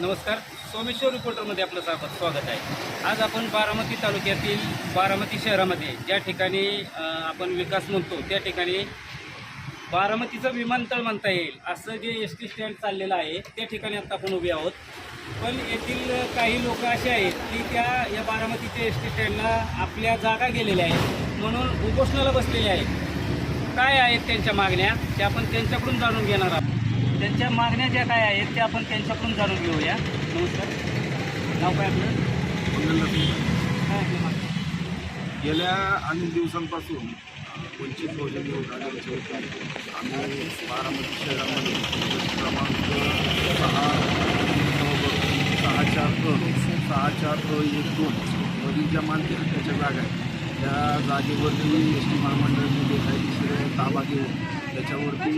नमस्कार. सोमेश्वर रिपोर्टरमध्ये आपलं स्वागत स्वागत आहे. आज आपण बारामती तालुक्यातील बारामती शहरामध्ये ज्या ठिकाणी आपण विकास म्हणतो त्या ठिकाणी बारामतीचं विमानतळ म्हणता येईल असं जे एस टी स्टँड चाललेलं आहे त्या ठिकाणी आता आपण उभे आहोत. पण येथील काही लोक असे आहेत की त्या या बारामतीच्या एस टी स्टँडला आपल्या जागा गेलेल्या आहेत म्हणून उपोषणाला बसलेल्या आहेत. काय आहेत त्यांच्या मागण्या त्या आपण त्यांच्याकडून जाणून घेणार आहोत. त्यांच्या मागण्या ज्या काय आहेत त्या आपण त्यांच्याकडून जाणून घेऊया. नमस्कार. नाव काय आपलं? गेल्या अनेक दिवसांपासून वंचित बहुजन वतीने आम्ही बारामती शहरामध्ये क्रमांक सहा सहा चार क सहा चार क एक दोन मधील ज्या मानकी हक्काच्या जागा आहेत. त्या जागेवरती एस टी महामंडळाने बेकायदेशीर ताबा घेऊन त्याच्यावरती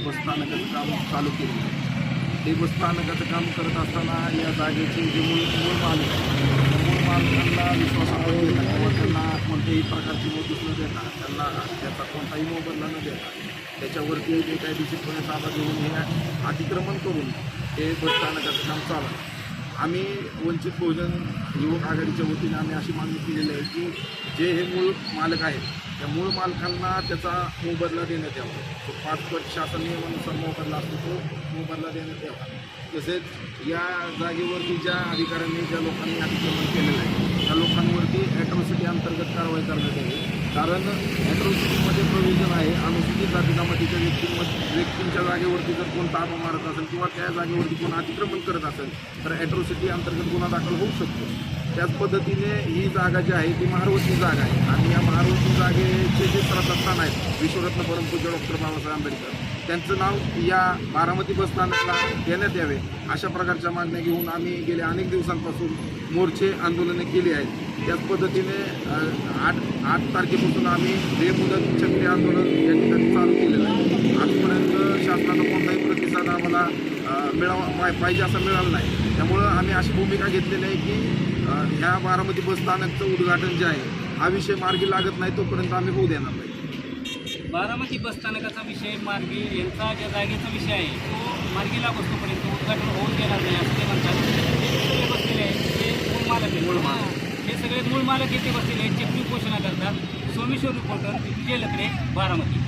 बसस्थानकाचं काम चालू केलं ते बसस्थानकाचं काम करत असताना या जागेचे जे मूळ मूळ मालक मूळ मालकांना विश्वासामध्ये घेता किंवा त्यांना कोणत्याही प्रकारची नोटीस न देता त्यांना त्याचा कोणताही मोबदला न देता त्याच्यावरती बेकायदेशीरपणे ताबा घेऊन हे अतिक्रमण करून ते बसस्थानकाचं काम चालू आम्ही वंचित बहुजन युवक आघाडीच्या वतीने आम्ही अशी मागणी केलेली आहे की जे हे मूळ मालक आहेत त्या मूळ मालकांना त्याचा मोबदला देण्यात यावा. तो पाच पट शासन नियमानुसार मोबदला असतो तो मोबदला देण्यात यावा. तसेच या जागेवरती ज्या अधिकाऱ्यांनी ज्या लोकांनी अतिक्रमण केलेलं आहे त्या लोकांवरती ॲट्रॉसिटी अंतर्गत कारवाई करण्यात यावी. कारण ॲट्रॉसिटीमध्ये प्रोव्हिजन आहे. अनुसूचित जातीजमातीच्या व्यक्तींमध्ये व्यक्तींच्या जागेवरती जर कोण ताबा मारत असेल किंवा त्या जागेवरती कोण अतिक्रमण करत असेल तर ॲट्रॉसिटी अंतर्गत गुन्हा दाखल होऊ शकतो. त्याच पद्धतीने ही जागा जी आहे ती महारवती जागा आहे. आणि या महारवती जागेचे जे श्रद्धास्थान आहेत विश्वरत्न परमपूज्य डॉक्टर बाबासाहेब आंबेडकर त्यांचं नाव या बारामती बसस्थानकला देण्यात यावे अशा प्रकारच्या मागण्या घेऊन आम्ही गेल्या अनेक दिवसांपासून मोर्चे आंदोलने केली आहेत. त्याच पद्धतीने आठ आठ तारखेपासून आम्ही बेमुदत चक्री आंदोलन या ठिकाणी चालू केलेलं आहे. आजपर्यंत शासनाचा कोणताही प्रतिसाद आम्हाला मिळावा पाहिजे असा मिळाला नाही. त्यामुळं आम्ही अशी भूमिका घेतलेली आहे की ह्या बारामती बसस्थानकचं उद्घाटन जे आहे हा विषय मार्गी लागत नाही तोपर्यंत आम्ही होऊ देणार नाही. बारामती बसस्थानकाचा विषय मार्गी यांचा ज्या जागेचा विषय आहे तो मार्गी लागतोपर्यंत उद्घाटन होऊन देणार नाही असं ते म्हणतात हे सगळे बसलेले आहेत ते मूळ मालक आहेत मूळ मालक. हां. हे सगळे मूळ मालक येथे बसलेले आहेत चक्री घोषणा करतात सोमेश्वर रिपोर्टर विजय लकडे बारामती.